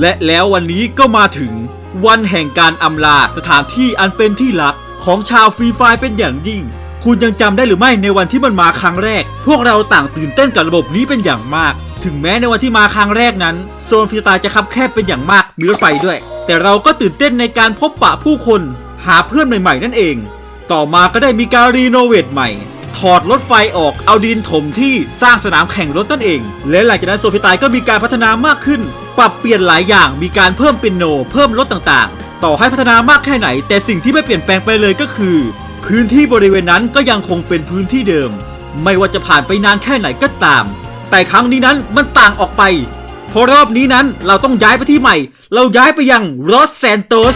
และแล้ววันนี้ก็มาถึงวันแห่งการอำลาสถานที่อันเป็นที่รักของชาวฟรีไฟร์เป็นอย่างยิ่ง คุณยังจำได้หรือไม่ในวันที่มันมาครั้งแรก พวกเราต่างตื่นเต้นกับระบบนี้เป็นอย่างมาก ถึงแม้ในวันที่มาครั้งแรกนั้นโซนฟรีสไตล์จะคับแคบเป็นอย่างมากมีรถไฟด้วย แต่เราก็ตื่นเต้นในการพบปะผู้คน หาเพื่อนใหม่ๆ นั่นเอง ต่อมาก็ได้มีการรีโนเวทใหม่ถอดรถไฟออกเอาดินถมที่สร้างสนามแข่งรถนั่นเอง และหลังจากนั้นโซฟิตายก็มีการพัฒนามากขึ้น ปรับเปลี่ยนหลายอย่างมีการเพิ่มเปียโน เพิ่มรถต่างๆ ต่อให้พัฒนามากแค่ไหน แต่สิ่งที่ไม่เปลี่ยนแปลงไปเลยก็คือ พื้นที่บริเวณนั้นก็ยังคงเป็นพื้นที่เดิม ไม่ว่าจะผ่านไปนานแค่ไหนก็ตาม แต่ครั้งนี้นั้นมันต่างออกไปเพราะรอบนี้นั้นเราต้องย้ายไปที่ใหม่ เราย้ายไปยังรอสแซนโตส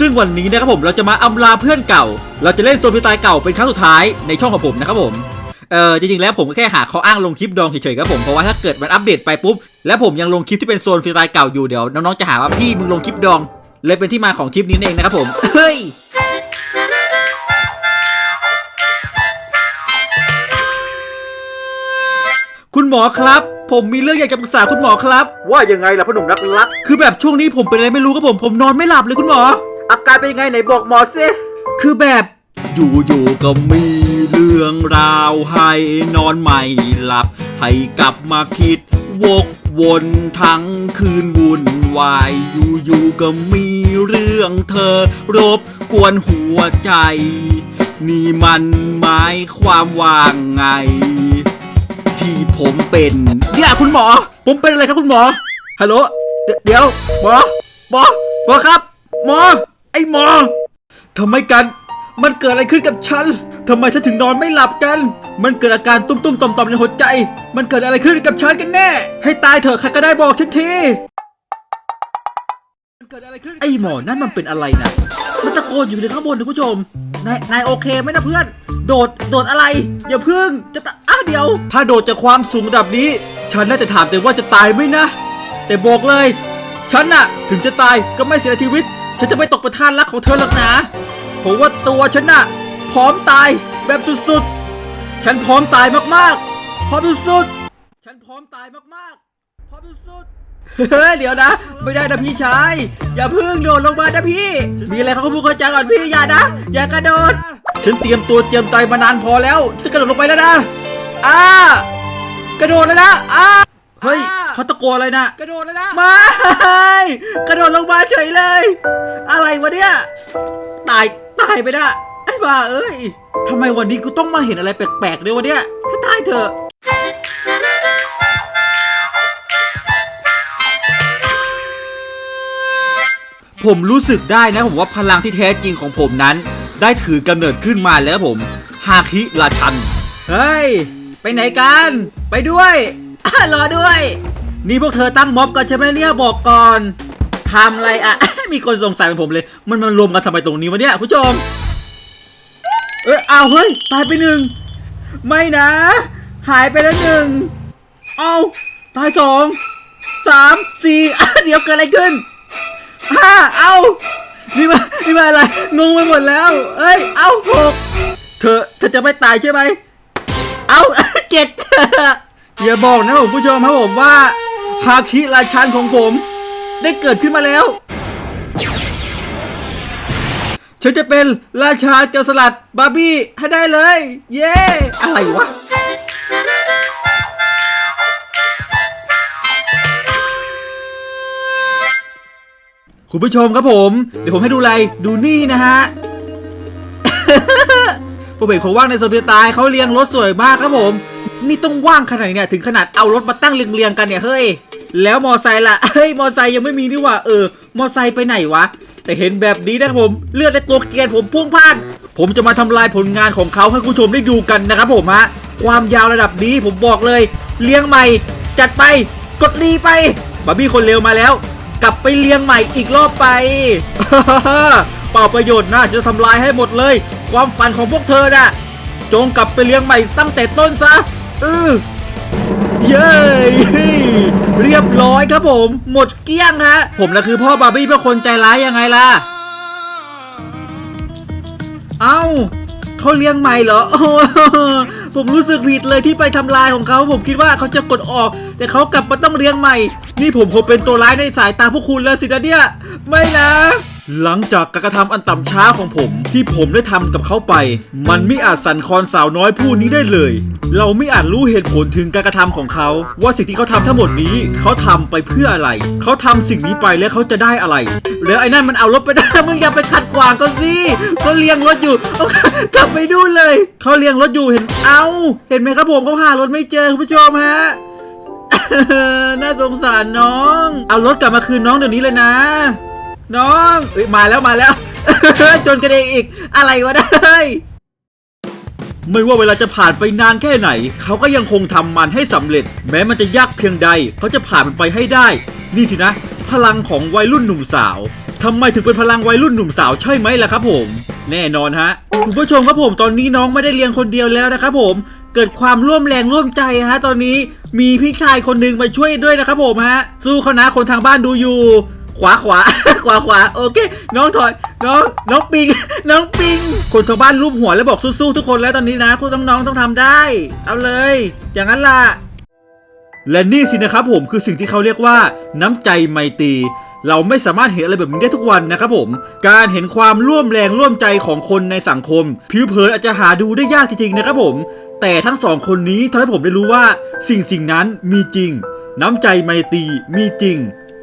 ซึ่งวันนี้นะครับผมเราจะมาอำลาเพื่อนเก่า เราจะเล่นโซฟิตายเก่าเป็นครั้งสุดท้ายในช่องของผมนะครับผมเออจริงๆแล้วผมก็แค่หาข้ออ้างลงคลิปดองเฉยๆครับผมเพราะว่าถ้าเกิดมันอัปเดตไปปุ๊บแล้วผมยังลงคลิปที่เป็นโซนฟรีสไตล์เก่าอยู่เดี๋ยวน้องๆจะหาว่าพี่มึงลงคลิปดอง เลยเป็นที่มาของคลิปนี้นั่นเองนะครับผมเฮ้ยคุณหมอครับ ผมมีเรื่องอยากจะปรึกษาคุณหมอครับ ว่ายังไงล่ะพ่อหนุ่มรักรัก คือแบบช่วงนี้ผมเป็นอะไรไม่รู้ครับผมผมนอนไม่หลับเลยคุณหมอ อาการเป็นยังไงไหนบอกหมอซิคือแบบอยู่ๆก็มีเรื่องราวให้นอนไม่หลับ ให้กลับมาคิด วกวนทั้งคืนวุ่นวายอยู่ๆก็มีเรื่องเธอ รบกวนหัวใจ นี่มันหมายความว่างไง ที่ผมเป็นเนี่ยคุณหมอ ผมเป็นอะไรครับคุณหมอฮัลโหลเดี๋ยวหมอหมอหมอครับหมอ ไอ้หมอทำไมกัน มันเกิดอะไรขึ้นกับฉันทำไมฉันถึงนอนไม่หลับกัน มันเกิดอาการตุ้มๆต่อมๆในหัวใจ มันเกิดอะไรขึ้นกับฉันกันแน่ ให้ตายเถอะใครก็ได้บอกฉันทีมันเกิดอะไรขึ้นไอ้หมอนั่นมันเป็นอะไรนะมันตะโกนอยู่ในข้างบนนะคุณผู้ชม นายนายโอเคไหมนะเพื่อน โดด โดดอะไร อย่าพึ่ง จะตะอ้าเดียว ถ้าโดดจากความสูงระดับนี้ ฉันน่าจะถามแต่ว่าจะตายไหมนะ แต่บอกเลย ฉันน่ะ ถึงจะตายก็ไม่เสียชีวิต ฉันจะไม่ตกเป็นท่านรักของเธอหรอกนะผมว่าตัวฉันน่ะพร้อมตายแบบสุดๆ ฉันพร้อมตายมากๆ พร้อมสุดๆ ฉันพร้อมตายมากๆ พร้อมสุดๆ เฮ้ยเดี๋ยวนะ ไม่ได้นะพี่ชาย อย่าเพิ่งโดดลงมานะพี่ มีอะไรเขาก็พูดเข้าใจก่อนพี่อย่านะ อย่ากระโดด ฉันเตรียมตัวเตรียมใจมานานพอแล้ว จะกระโดดลงไปแล้วนะอ้ากระโดดแล้วนะอ้า โกนอะไรนะกระโดดเลยนะไม่ กระโดดลงมาเฉยเลย อะไรวะเนี่ยตายตายไปนะไอ้บ้าเอ้ยทำไมวันนี้กูต้องมาเห็นอะไรแปลกๆด้วยวะเนี่ยให้ตายเถอะผมรู้สึกได้นะผมว่าพลังที่แท้จริงของผมนั้น ได้ถือกำเนิดขึ้นมาแล้วผมฮาคิราชัน เฮ้ย ไปไหนกัน ไปด้วยอะรอด้วย นี่พวกเธอตั้งม็อบกันใช่ไหมเนี่ยบอกก่อนทำอะไรอะ มีคนสงสัยเหมือนผมเลย มันมารวมกันทำไมตรงนี้วะเนี่ยผู้ชม เอ้ยอ้าเฮ้ย ตายไปหนึ่ง ไม่นะ หายไปแล้วหนึ่ง เอาตายสองสามสี่อะเดี๋ยวเกิดอะไรขึ้นห้าเอานี่มานี่มาอะไรงงไปหมดแล้ว เอ้ย เอาหกเธอเธอจะไม่ตายใช่ไหมเอาเจ็ดอย่าบอกนะผมผู้ชมครับผมว่า ฮาคิราชันของผม ได้เกิดขึ้นมาแล้ว ฉันจะเป็นราชาเจอสลัดบาร์บี้ให้ได้เลย เย้ อะไรวะคุณผู้ชมครับผม เดี๋ยวผมให้ดูอะไรดูนี่นะฮะผมเห็นคนว่างในโซเฟียตายเขาเรียงรถสวยมากครับผม นี่ต้องว่างขนาดเนี่ยถึงขนาดเอารถมาตั้งเรียงๆกันเนี่ยเฮ้ย แล้วมอไซค์ล่ะเฮ้ยมอไซค์ยังไม่มีนี่หว่าเออ มอไซค์ไปไหนวะ แต่เห็นแบบนี้นะครับผมเลือดในตัวเกียนผมพุ่งพ่าน ผมจะมาทำลายผลงานของเขาให้คุณชมได้ดูกันนะครับผมฮะความยาวระดับนี้ผมบอกเลย เลี้ยงใหม่ จัดไปกดรีไปบาร์บี้คนเร็วมาแล้ว กลับไปเลี้ยงใหม่อีกรอบไปเปล่าประโยชน์นะจะทำลายให้หมดเลย ความฝันของพวกเธอน่ะ จงกลับไปเลี้ยงใหม่ตั้งแต่ต้นซะเออ เย้เรียบร้อยครับผม หมดเกลี้ยงฮะผมนะคือพ่อบาร์บี้เป็นคนใจร้ายยังไงล่ะ เอ้าเขาเลี้ยงใหม่เหรอ ผมรู้สึกผิดเลยที่ไปทำลายของเขา ผมคิดว่าเขาจะกดออก แต่เขากลับมาต้องเลี้ยงใหม่ นี่ผมคงเป็นตัวร้ายในสายตาพวกคุณแล้วสินะเนี่ย ไม่นะ หลังจากการกระทำอันต่ำช้าของผม ที่ผมได้ทำกับเขาไป มันไม่อาจสั่นคลอนสาวน้อยผู้นี้ได้เลย เราไม่อาจรู้เหตุผลถึงการกระทำของเขา ว่าสิ่งที่เขาทำทั้งหมดนี้ เขาทำไปเพื่ออะไร เขาทำสิ่งนี้ไปแล้วเขาจะได้อะไร แล้วไอ้นั่นมันเอารถไปได้ มึงอย่าไปขัดขวางก็สิเขาเลี้ยงรถอยู่เอากลับไปดูเลยเขาเลี้ยงรถอยู่เห็นเอา เห็นไหมครับผมเขาหารถไม่เจอคุณผู้ชมฮะน่าสงสารน้อง เอารถกลับมาคืนน้องเดี๋ยวนี้เลยนะ น้องเอ้ยมาแล้วมาแล้ว จนกระเดงอีก อะไรวะได้ไม่ว่าเวลาจะผ่านไปนานแค่ไหน เขาก็ยังคงทำมันให้สำเร็จ แม้มันจะยากเพียงใด เขาจะผ่านมันไปให้ได้ นี่สินะ พลังของวัยรุ่นหนุ่มสาวทำไมถึงเป็นพลังวัยรุ่นหนุ่มสาวใช่ไหมล่ะครับผม แน่นอนฮะคุณผู้ชมครับผมตอนนี้น้องไม่ได้เลี้ยงคนเดียวแล้วนะครับผม เกิดความร่วมแรงร่วมใจฮะ ตอนนี้มีพี่ชายคนหนึ่งมาช่วยด้วยนะครับผมฮะ สู้เขานะคนทางบ้านดูอยู่ ขวาขวาขวาขวาโอเค น้องถอยน้องน้องปิง น้องปิง คนทางบ้านรูปหัวแล้วบอกสู้ๆทุกคนแล้วตอนนี้นะคุณน้องๆต้องทำได้ เอาเลย อย่างนั้นล่ะ และนี่สินะครับผมคือสิ่งที่เขาเรียกว่า น้ำใจไมตรีเราไม่สามารถเห็นอะไรแบบนี้ได้ทุกวันนะครับผม การเห็นความร่วมแรงร่วมใจของคนในสังคม ผิวเผินอาจจะหาดูได้ยากจริงๆนะครับผม แต่ทั้งสองคนนี้ทำให้ผมได้รู้ว่า สิ่งสิ่งนั้นมีจริง น้ำใจไมตรีมีจริง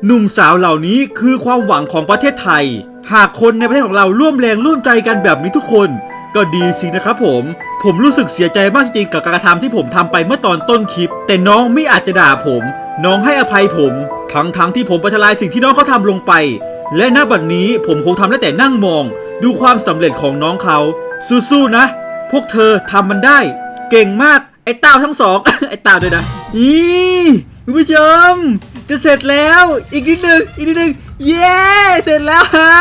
หนุ่มสาวเหล่านี้คือความหวังของประเทศไทย หากคนในประเทศของเราร่วมแรงร่วมใจกันแบบนี้ทุกคน ก็ดีสินะครับผม ผมรู้สึกเสียใจมากจริงๆกับการกระทำที่ผมทำไปเมื่อตอนต้นคลิป แต่น้องไม่อาจจะด่าผม น้องให้อภัยผม ทั้งๆทที่ผมไปทลายสิ่งที่น้องเขาทำลงไป และณบัดนี้ผมคงทำได้แต่นั่งมอง ดูความสำเร็จของน้องเขา สู้ๆนะ พวกเธอทำมันได้ เก่งมากไอ้เต้าทั้งสอง ไอ้เต้าด้วยนะนี่คุณผู้ชม จะเสร็จแล้ว อีกนิดหนึ่งอีกนิดหนึ่งเย้ เสร็จแล้วฮะ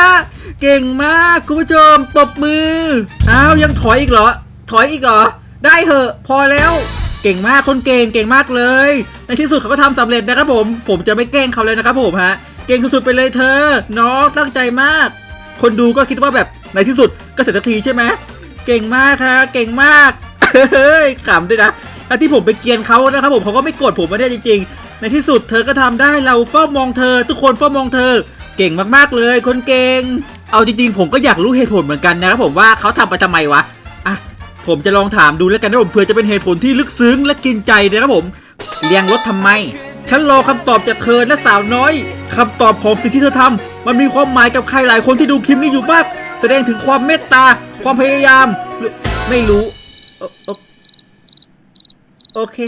เก่งมากคุณผู้ชมปรบมือ อ้าว ยังถอยอีกเหรอ ถอยอีกเหรอ ได้เหอะ พอแล้ว เก่งมาก คนเก่ง เก่งมากเลย ในที่สุดเขาก็ทำสำเร็จนะครับผม ผมจะไม่แกล้งเขาเลยนะครับผมฮะ เก่งสุดๆไปเลยเธอ น้องตั้งใจมาก คนดูก็คิดว่าแบบในที่สุดก็เสร็จสักทีใช่ไหม เก่งมากค่ะ เก่งมาก เฮ้ยขำด้วยนะแล้วที่ผมไปเกียนเขานะครับผมเขาก็ไม่โกรธผมไม่ได้จริง ในที่สุดเธอก็ทำได้เราเฝ้ามองเธอ ทุกคนเฝ้ามองเธอ เก่งมากๆเลย คนเก่ง เอาจริงๆ ผมก็อยากรู้เหตุผลเหมือนกันนะครับผมว่าเขาทำไปทำไมวะอะผมจะลองถามดูแล้วกันนะผมเผื่อจะเป็นเหตุผลที่ลึกซึ้งและกินใจนะครับผมเลี้ยงรถทำไม ฉันรอคำตอบจากเธอนะสาวน้อยคำตอบของสิ่งที่เธอทำมันมีความหมายกับใครหลายคนที่ดูคลิปนี้อยู่มาก แสดงถึงความเมตตา ความพยายาม ไม่รู้ โอเค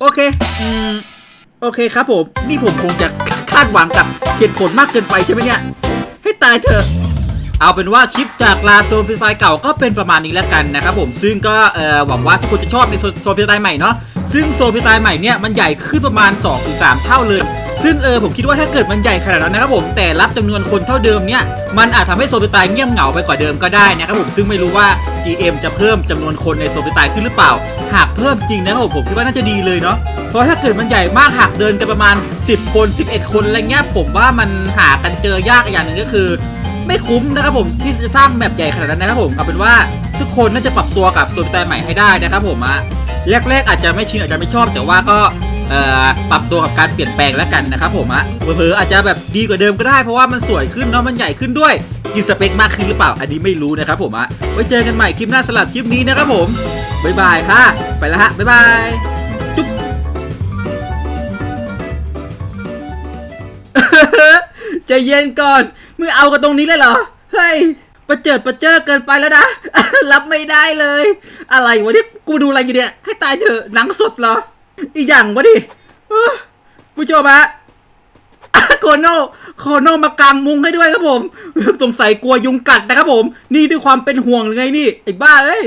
โอเค อืม โอเคครับผม นี่ผมคงจะคาดหวังกับเหตุผลมากเกินไปใช่ไหมเนี่ย ให้ตายเถอะ เอาเป็นว่าคลิปจากลาโซนฟิสไฟเก่าก็เป็นประมาณนี้แล้วกันนะครับผม ซึ่งก็เอ่อหวังว่าทุกคนจะชอบในโซนฟิสไฟใหม่เนาะ ซึ่งโซนฟิสไฟใหม่เนี่ยมันใหญ่ขึ้นประมาณ2-3เท่าเลย ซึ่งเออผมคิดว่าถ้าเกิดมันใหญ่ขนาดนั้นนะครับผมแต่รับจำนวนคนเท่าเดิมเนี่ยมันอาจทำให้โซฟรีไฟเงียบเหงาไปกว่าเดิมก็ได้นะครับผมซึ่งไม่รู้ว่า GM จะเพิ่มจำนวนคนในโซฟรีไฟขึ้นหรือเปล่า หากเพิ่มจริงนะครับผมผมคิดว่าน่าจะดีเลยเนาะเพราะถ้าเกิดมันใหญ่มากหากเดินกันประมาณ 10 คน 11 คนอะไรเงี้ยผมว่ามันหากันเจอยากอย่างหนึ่งก็คือ ไม่คุ้มนะครับผมที่จะสร้างแบบใหญ่ขนาดนั้นนะครับผมเอาเป็นว่าทุกคนน่าจะปรับตัวกับตัวสไตล์ใหม่ให้ได้นะครับผมอะแรกๆอาจจะไม่ชินอาจจะไม่ชอบแต่ว่าก็ ปรับตัวกับการเปลี่ยนแปลงแล้วกันนะครับผมอะเผลอๆอาจจะแบบดีกว่าเดิมก็ได้เพราะว่ามันสวยขึ้นเนาะมันใหญ่ขึ้นด้วยกินสเปคมากขึ้นหรือเปล่าอันนี้ไม่รู้นะครับผมอะไว้เจอกันใหม่คลิปหน้าสลับคลิปนี้นะครับผมบ๊ายบายค่ะ ไปแล้วฮะบ๊ายบายจุ๊บใจเย็นก่อนมึงเอากันตรงนี้เลยเหรอเฮ้ยประเจิดประเจิดเกินไปแล้วนะ รับไม่ได้เลย อะไรวะเนี่ยกูดูอะไรอยู่เนี่ย ให้ตายเถอะหนังสดเหรอ อีอย่างวะดิผู้ชมฮะโคโนโคโนมากางมุงให้ด้วยครับผมสงสัยกลัวยุงกัดนะครับผม นี่ด้วยความเป็นห่วงหรือไงนี่ไอ้บ้าเอ้ย